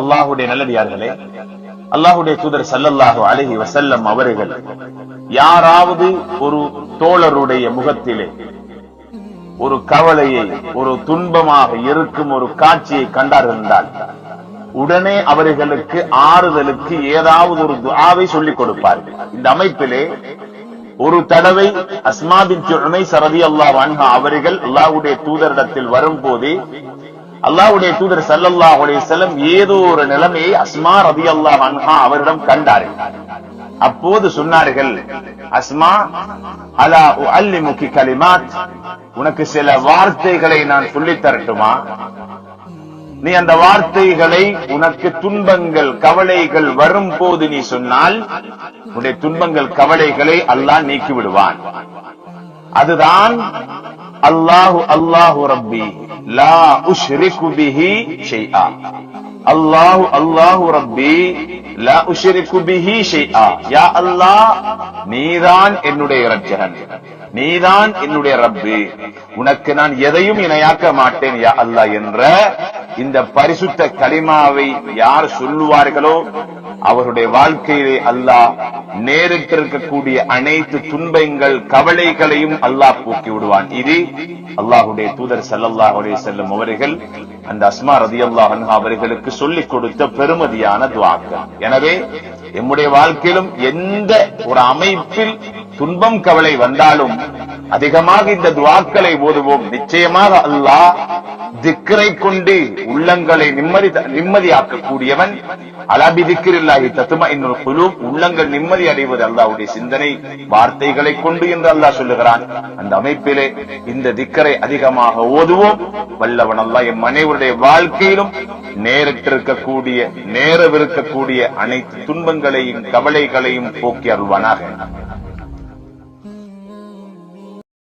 அல்லாஹுடைய நல்லடியார்களே அல்லாஹுடைய தூதர் சல்லல்லாஹு அலைஹி வசல்லம் அவர்கள் யாராவது ஒரு தோழருடைய முகத்திலே ஒரு கவலையை ஒரு துன்பமாக இருக்கும் ஒரு காட்சியை கண்டார்கள் உடனே அவர்களுக்கு ஆறுதலுக்கு ஏதாவது ஒரு துஆவை சொல்லிக் கொடுப்பார்கள். இந்த அமைப்பிலே ஒரு தடவை அஸ்மாபின் சரதி அல்லா வான்ஹா அவர்கள் அல்லாவுடைய தூதரிடத்தில் வரும்போது அல்லாவுடைய தூதர் ஸல்லல்லாஹு அலைஹி வஸல்லம் ஏதோ ஒரு நிலைமையை அஸ்மா ரதி அல்லா வான்ஹா அவரிடம் கண்டார்கள். அப்போது சொன்னார்கள் அஸ்மா அலா அல்லி முக்கி கலிமாத் உனக்கு சில வார்த்தைகளை நான் சொல்லித் தரட்டுமா? நீ அந்த வார்த்தைகளை உனக்கு துன்பங்கள் கவலைகள் வரும் போது நீ சொன்னால் உன்னுடைய துன்பங்கள் கவலைகளை அல்லாஹ் நீக்கி விடுவான் அதுதான் அல்லாஹு அல்லாஹு ரப்பி லா உஷ்ரிகு பிஹி ஷைஆ. அல்லாஹு அல்லாஹு ரப்பி லா உஷ்ரிகு பிஹி ஷைஆ. யா அல்லாஹ் நீதான் என்னுடைய இரட்சகன். நீதான் என்னுடைய ரப்பு. உனக்கு நான் எதையும் இணையாக்க மாட்டேன் யா அல்லாஹ் என்ற இந்த பரிசுத்த கலிமாவை யார் சொல்லுவார்களோ அவருடைய வாழ்க்கையிலே அல்லாஹ் நேரிட்டிருக்கக்கூடிய அனைத்து துன்பங்கள் கவலைகளையும் அல்லாஹ் போக்கி விடுவான். இது அல்லாஹுடைய தூதர் ஸல்லல்லாஹு அலைஹி செல்லும் அவர்கள் அந்த அஸ்மா ரதியல்லாஹு அன்ஹா அவர்களுக்கு சொல்லிக் கொடுத்த பெருமதியான துஆக்கள் எனவே எம்முடைய வாழ்க்கையிலும் எந்த ஒரு அமைப்பில் துன்பம் கவலை வந்தாலும் அதிகமாக இந்த துவாக்களை ஓதுவோம். நிச்சயமாக அல்லாஹ் திக்கரை கொண்டு உள்ளங்களை நிம்மதி நிம்மதியாக்கக்கூடியவன். அலாபி திக்கிரில்லாஹி தத்துமா இன்னொரு குழு உள்ளங்கள் நிம்மதி அடைவது அல்லாவுடைய சிந்தனை வார்த்தைகளை கொண்டு என்று அல்லாஹ் சொல்லுகிறான். அந்த அமைப்பிலே இந்த திக்கரை அதிகமாக ஓதுவோம். வல்லவன் அல்லாஹ் எம் மனைவருடைய வாழ்க்கையிலும் நேரிட்டிருக்கக்கூடிய நேரவிருக்கக்கூடிய அனைத்து துன்பங்களையும் கவலைகளையும் போக்கி அருள்வானாக.